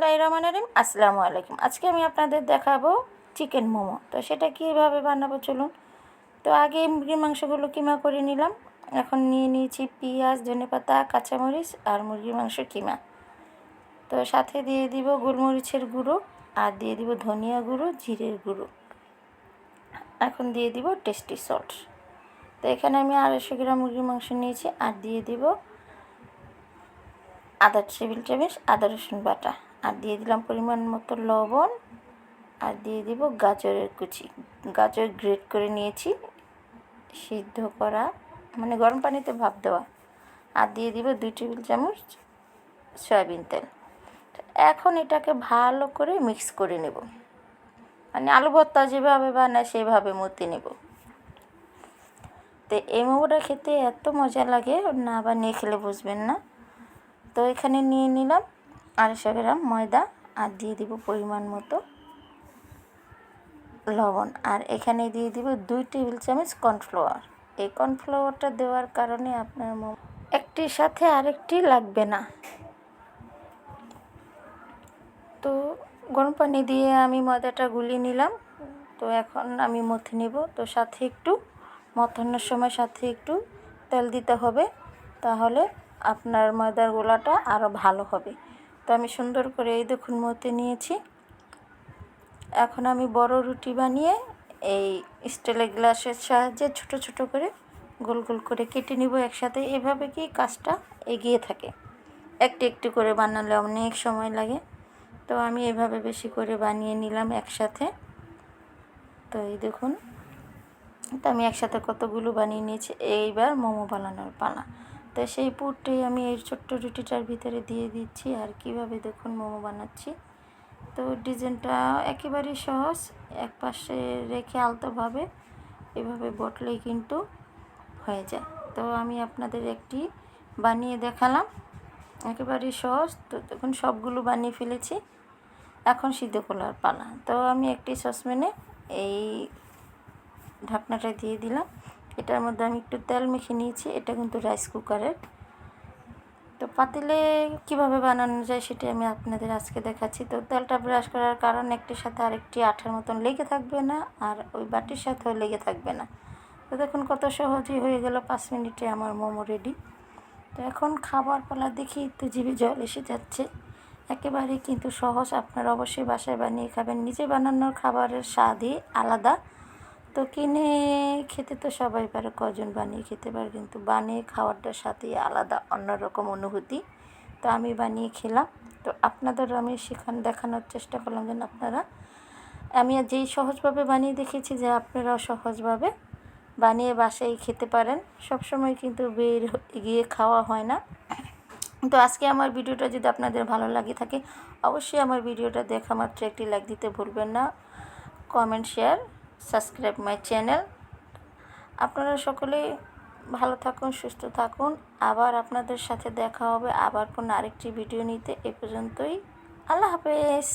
বিসমিল্লাহ রহমান রহিম। আসসালামু আলাইকুম। আজকে আমি আপনাদের দেখাবো চিকেন মোমো। তো সেটা কীভাবে বানাবো চলুন। তো আগে মুরগির মাংসগুলো কিমা করে নিলাম। এখন নিয়ে নিয়েছি পেঁয়াজ ধনেপাতা কাঁচামরিচ আর মুরগির মাংস কিমা। তো সাথে দিয়ে দিব গোলমরিচের গুঁড়ো আর দিয়ে দিব ধনিয়া গুঁড়ো, জিরের গুঁড়ো। এখন দিয়ে দিব টেস্টি সল্ট। তো এখানে আমি আড়াইশো গ্রাম মুরগির মাংস নিয়েছি আর দিয়ে দিব আদা টেবিল চামচ আদা রসুন বাটা। আর দিয়ে দিলাম পরিমাণ মতো লবণ, আর দিয়ে দিব গাজরের কুচি। গাজর গ্রেট করে নিয়েছি, সিদ্ধ করা মানে গরম পানিতে ভাপ দেওয়া। আর দিয়ে দিব দুই টেবিল চামচ সয়াবিন তেল। এখন এটাকে ভালো করে মিক্স করে নেব। মানে আলু ভর্তা যেভাবে বানায় সেভাবে মতে নেব। তো এই মোমোটা খেতে এত মজা লাগে, না বানিয়ে খেলে বুঝবেন না। তো এখানে নিয়ে নিলাম আড়াইশো গ্রাম ময়দা আর দিয়ে দিব পরিমাণ মতো লবণ। আর এখানে দিয়ে দিব দুই টেবিল চামচ কর্নফ্লাওয়ার। এই কর্নফ্লাওয়ারটা দেওয়ার কারণে আপনার একটির সাথে আরেকটি লাগবে না। তো গরম পানি দিয়ে আমি ময়দাটা গুলিয়ে নিলাম। তো এখন আমি মথে নেব। তো সাথে একটু মথানোর সময় সাথে একটু তেল দিতে হবে। তাহলে আপনার ময়দার গোলাটা আরও ভালো হবে। তো আমি সুন্দর করে এই দেখুন মতে নিয়েছি। এখন আমি বড় রুটি বানিয়ে এই স্টিলের গ্লাসের সাহায্যে ছোট ছোট করে গোল গোল করে কেটে নিব একসাথে। এভাবে কি কাজটা এগিয়ে থাকে? একটু একটু করে বানালে অনেক সময় লাগে। তো আমি এভাবে বেশি করে বানিয়ে নিলাম একসাথে। তো এই দেখুন, তো আমি একসাথে কতগুলো বানিয়ে নিয়েছি। এইবার মোমো বানানোর পালা। তো সেই পুরটি আমি এই ছোট্ট রুটিটার ভিতরে দিয়ে দিচ্ছি আর কীভাবে দেখুন মোমো বানাচ্ছি। তো ডিজাইনটা একেবারেই সহজ, এক পাশে রেখে আলতোভাবে এভাবে বটলেই কিন্তু হয়ে যায়। তো আমি আপনাদের একটি বানিয়ে দেখালাম, একেবারেই সহজ। তো দেখুন সবগুলো বানিয়ে ফেলেছি, এখন সিদ্ধ করার পালা। তো আমি একটি সসপ্যানে এই ঢাকনাটা দিয়ে দিলাম। এটার মধ্যে আমি একটু তেল মেখে নিয়েছি, এটা কিন্তু রাইস কুকারের তো পাতিলে কীভাবে বানানো যায় সেটা আমি আপনাদের আজকে দেখাচ্ছি। তো তেলটা ব্রাশ করার কারণ একটির সাথে আরেকটি আঠার মতন লেগে থাকবে না, আর ওই বাটির সাথেও লেগে থাকবে না। তো দেখুন কত সহজেই হয়ে গেল পাঁচ মিনিটে আমার মোমো রেডি তো এখন খাবার পালা দেখি তো জিভে জল এসে যাচ্ছে। একেবারে কিন্তু সহজ, আপনারা অবশ্যই বাসায় বানিয়ে খাবেন। নিজে বানানোর খাবারের স্বাদই আলাদা। তো কিনে খেতে তো সবাই পারে, কজন বানিয়ে খেতে পারে, কিন্তু বানিয়ে খাওয়ারটার সাথেই আলাদা, অন্যরকম অনুভূতি। তো আমি বানিয়ে খেলাম। তো আপনাদের আমি সেখানে দেখানোর চেষ্টা করলাম যেন আপনারা, আমি যেই সহজভাবে বানিয়ে দেখেছি যে আপনারাও সহজভাবে বানিয়ে বাসায় খেতে পারেন। সবসময় কিন্তু বের গিয়ে খাওয়া হয় না। তো আজকে আমার ভিডিওটা যদি আপনাদের ভালো লাগে থাকে, অবশ্যই আমার ভিডিওটা দেখা মাত্র একটি লাইক দিতে ভুলবেন না। Comment share subscribe my channel. আপনারা সকলে ভালো থাকুন, সুস্থ থাকুন। আবার আপনাদের সাথে দেখা হবে আবার কোনো আরেকটি ভিডিও নিতে। এ পর্যন্তই। আল্লাহ হাফেজ।